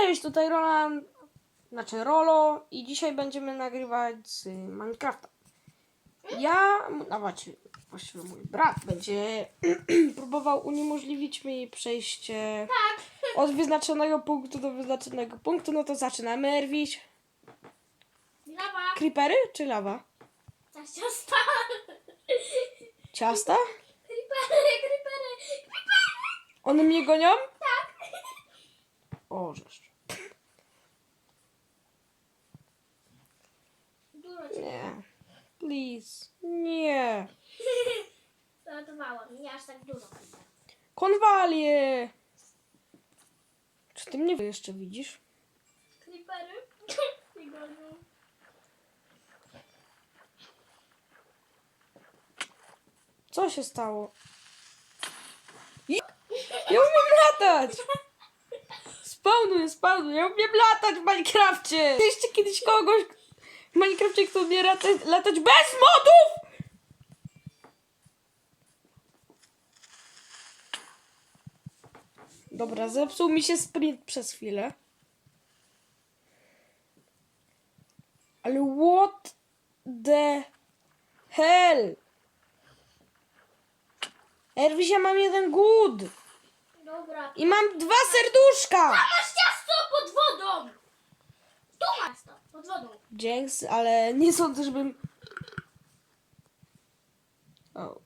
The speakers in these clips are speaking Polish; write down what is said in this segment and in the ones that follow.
Cześć, tutaj Roland, znaczy Rolo i dzisiaj będziemy nagrywać z Minecrafta. Ja, a właściwie, właściwie mój brat będzie próbował uniemożliwić mi przejście od wyznaczonego punktu do wyznaczonego punktu, no to zaczynamy, Erwiś. Lawa. Creepery czy lawa? Coś ciasta. Ciasta? Creepery, creepery, creepery. One mnie gonią? O, żeż. Dużo cię. Nie. Please. Nie. Zaratowałam. Nie aż tak dużo. Konwalie! Czy ty mnie jeszcze widzisz? Creepery. Nie gonią. Co się stało? Ja umiem latać! Spawnuję, spawnuję, ja umiem latać w Minecrafcie! Jeszcze kiedyś kogoś w Minecrafcie, kto umie latać, latać bez modów! Dobra, zepsuł mi się sprint przez chwilę. Ale what the hell? Erwis, ja mam jeden głód. Dobra. I mam dwa serduszka. Masz ciasto pod wodą. Tu masz ciasto pod wodą. Dzięks, ale nie sądzę, żebym... O.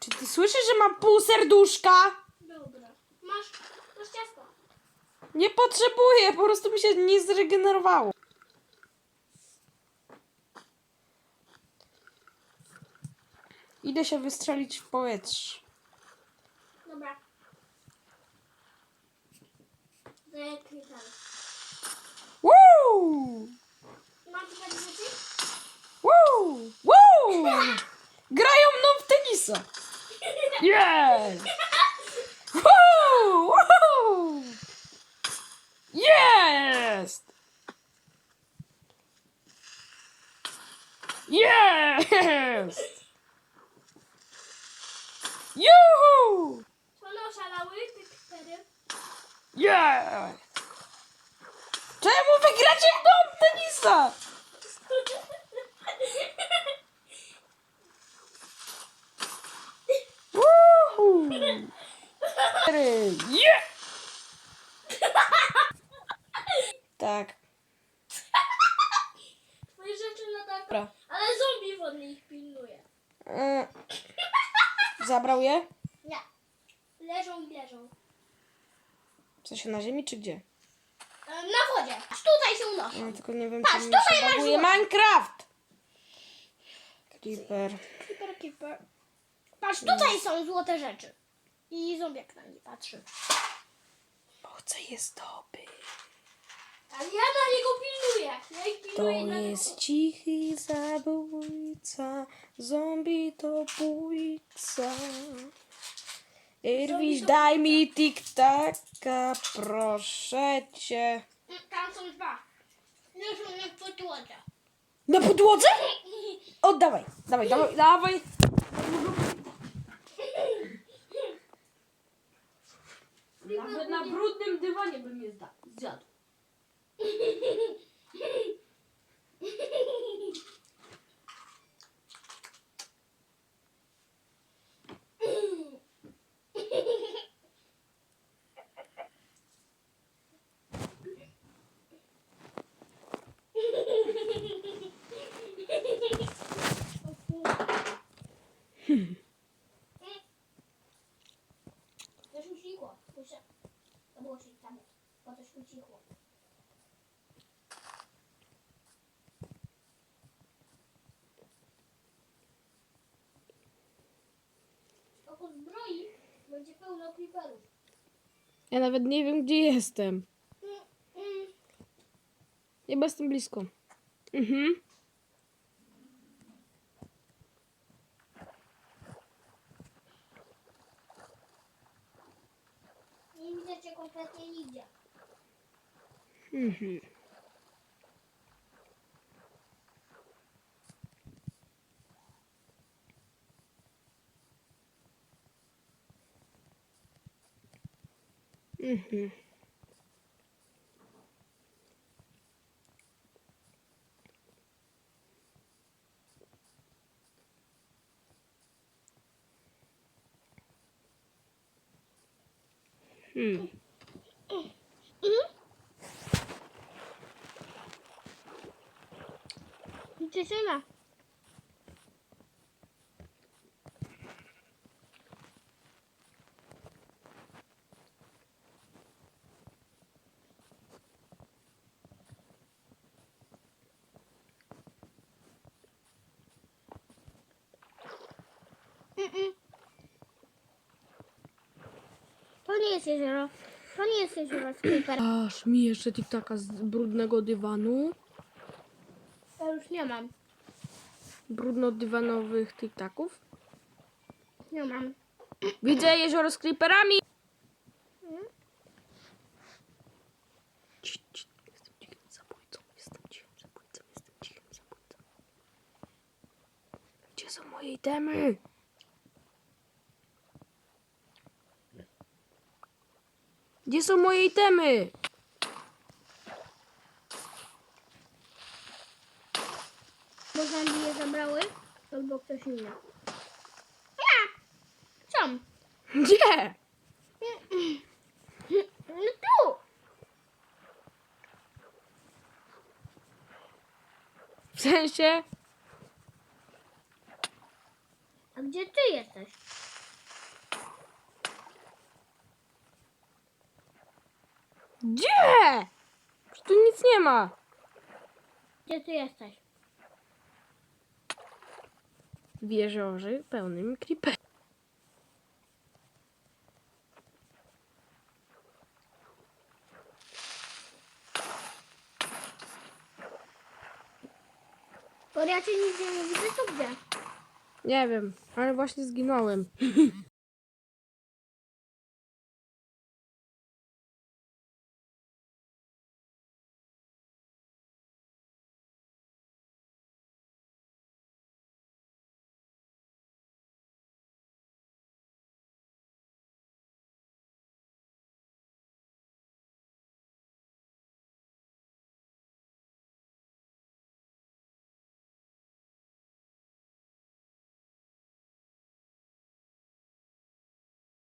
Czy ty słyszysz, że mam pół serduszka? Dobra. Masz, masz ciasto. Nie potrzebuję, po prostu mi się nie zregenerowało. Idę się wystrzelić w powietrze. Dobra. Creepery. Woo! Mam tu takie rzeczy? Woo! Woo! Grają mną w tenisa. Yes! Woo! Woo! Jest! Jest! Juhu! One oszalały, te creepery? Jest! Czemu wygracie w dom tenisa? Woohoo! Cztery, Je! Tak. Twoje rzeczy latają. Dobra. Ale zombie wodny ich pilnuje. E, Zabrał je? Nie. Leżą i leżą. W sensie na ziemi czy gdzie? E, Na wodzie. Aż tutaj się unoszą. Tylko nie wiem, Patrz, czy mi tutaj się masz baguje złoto. Minecraft! Creeper. Creeper, creeper. Patrz, tutaj są złote rzeczy. I zombiak na nie patrzy. Bo chcę je zdobyć. Ale ja na niego pilnuję. Ja ich To pilnuję na jest cichy zabójca, zombie to bójca. Irwiś, daj mi tik-taka, proszę cię. Tam są dwa. Leżą na podłodze. Na podłodze? Oddawaj, dawaj, dawaj, dawaj. Nawet na brudnym dywanie bym je zda- zjadł. będzie pełno creeperów. Ja nawet nie wiem, gdzie jestem. Chyba jestem blisko. Mhm. Nie widzę cię kompletnie nigdzie. Mhm. Mhm. Hmm. Nic nie ma. Mm-mm. To nie jest jezioro. To nie jest jezioro Skipper. Aż mi jeszcze tiktaka z brudnego dywanu. Ja już nie mam. Brudno-dywanowych tiktaków. Nie mam. Widzę jezioro z creeperami. Cii, cii, Jestem cichym zabójcą, jestem cichym zabójcą, jestem cichym zabójcą. Gdzie są moje itemy? Gdzie są moje itemy? Bo zombie je zabrały? Albo ktoś inny. Ja! Co? Gdzie? No tu! W sensie? A gdzie ty jesteś? Gdzie? Przecież tu nic nie ma. Gdzie ty jesteś? W jeziorze pełnym creeperów. Bo ja cię nigdzie nie widzę, to gdzie? Nie wiem, ale właśnie zginąłem.